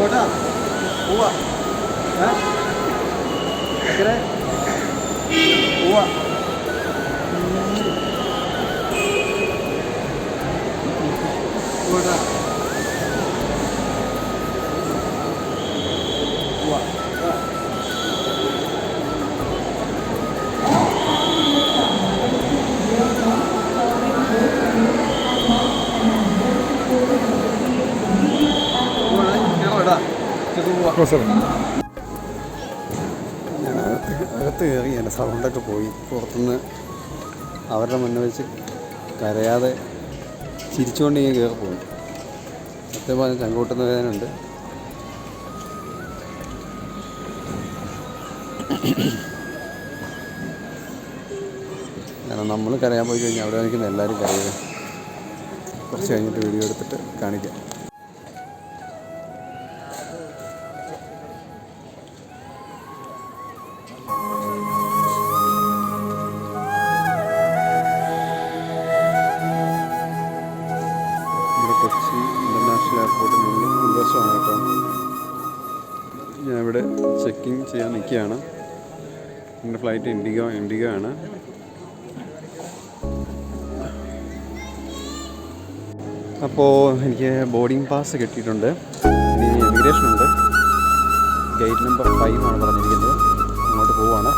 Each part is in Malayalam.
പോട്ടാ. പോവാ. ഏ? പോവാ. പോവാ ഞാൻ അകത്ത് അകത്ത് കയറി എന്റെ സൗണ്ടൊക്കെ പോയി. പുറത്തുനിന്ന് അവരുടെ മുന്നിൽ വെച്ച് കരയാതെ ചിരിച്ചുകൊണ്ട് ഇങ്ങനെ കയറി പോകും സത്യം പറഞ്ഞ ചങ്കൂട്ടുന്ന വേദനയുണ്ട്. കാരണം നമ്മൾ കരയാൻ പോയി കഴിഞ്ഞാൽ അവിടെ നിൽക്കുന്ന എല്ലാവരും കരയുക. കുറച്ച് കഴിഞ്ഞിട്ട് വീഡിയോ എടുത്തിട്ട് കാണിക്കാം. ഇവിടെ ഇന്റർനാഷണൽ എയർപോർട്ടിൽ നിന്ന് ഉൾവശമാണ് കേട്ടോ. ഞാൻ ഇവിടെ ചെക്കിങ് ചെയ്യാൻ നിൽക്കുകയാണ്. എന്റെ ഫ്ലൈറ്റ് ഇൻഡിഗോ ഇൻഡിഗോ ആണ്. അപ്പോൾ എനിക്ക് ബോർഡിംഗ് പാസ് കിട്ടിയിട്ടുണ്ട്. ഇനി ഇമിഗ്രേഷൻ ഉണ്ട്. ഗേറ്റ് നമ്പർ ഫൈവ് ആണ് പറഞ്ഞിരിക്കുന്നത്. അങ്ങോട്ട് പോവാണ്.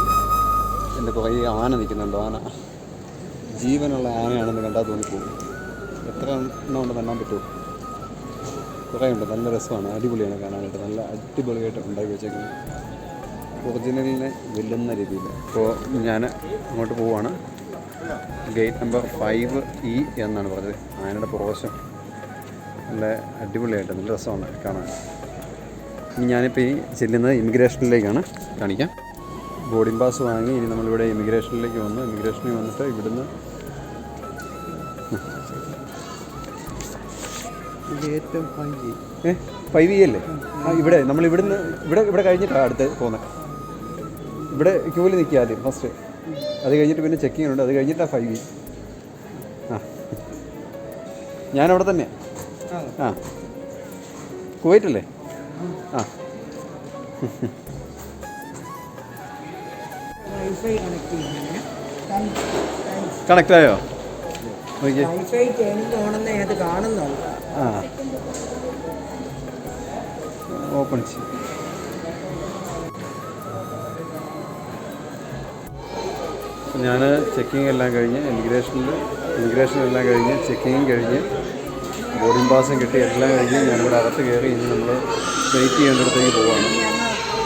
എന്റെ കുറേ ആന നിൽക്കുന്നുണ്ട്. ആന. ജീവനുള്ള ആനയാണെന്ന് കണ്ടാൽ തോന്നിപ്പോകും എത്ര എണ്ണം കൊണ്ട് എണ്ണാൻ പറ്റുമോ കുറേ ഉണ്ട് നല്ല രസമാണ്. അടിപൊളിയാണ് കാണാനായിട്ട്. നല്ല അടിപൊളിയായിട്ട് ഉണ്ടാക്കി വെച്ചേക്കുന്നത്. ഒറിജിനലിനെ വെല്ലുന്ന രീതിയിൽ. അപ്പോൾ ഞാൻ അങ്ങോട്ട് പോവാണ്. ഗേറ്റ് നമ്പർ ഫൈവ് ഇ എന്നാണ് പറഞ്ഞത്. ആനയുടെ പ്രവേശം നല്ല അടിപൊളിയായിട്ട് നല്ല രസമാണ് കാണാൻ. ഇനി ഞാനിപ്പോൾ ഈ ചെല്ലുന്നത് ഇമിഗ്രേഷനിലേക്കാണ് കാണിക്കാം. ബോർഡിംഗ് പാസ് വാങ്ങി ഇനി നമ്മളിവിടെ ഇമിഗ്രേഷനിലേക്ക് വന്ന് ഇമിഗ്രേഷനിൽ വന്നിട്ട് ഇവിടുന്ന് ഏറ്റവും ഭംഗി ഏ? ഫൈവ് ജി അല്ലേ? ആ ഇവിടെ. നമ്മൾ ഇവിടുന്ന് ഇവിടെ ഇവിടെ കഴിഞ്ഞിട്ടാണ് അടുത്ത് പോകുന്നത് ഇവിടെ ക്യൂവിൽ നിൽക്കുക ആദ്യം ഫസ്റ്റ് അത് കഴിഞ്ഞിട്ട് പിന്നെ ചെക്കിംഗ് ഉണ്ട്. അത് കഴിഞ്ഞിട്ടാണ് ഫൈവ് ജി ആ. ഞാനവിടെ തന്നെ ആ. കുവൈറ്റല്ലേ? ആ. വൈഫൈ ആ. ഓപ്പൺ ചെയ്യും. ഞാൻ ചെക്കിംഗ് എല്ലാം കഴിഞ്ഞ് ഇമിഗ്രേഷനിൽ ഇമിഗ്രേഷൻ എല്ലാം കഴിഞ്ഞ് ചെക്കിങ്ങും കഴിഞ്ഞ് ബോർഡിംഗ് പാസും കിട്ടി എല്ലാം കഴിഞ്ഞ് ഞാനിവിടെ അകത്ത് കയറി ഇനി നമ്മൾ വെയിറ്റ് ചെയ്യേണ്ടിടത്തേക്ക് പോവാണ്.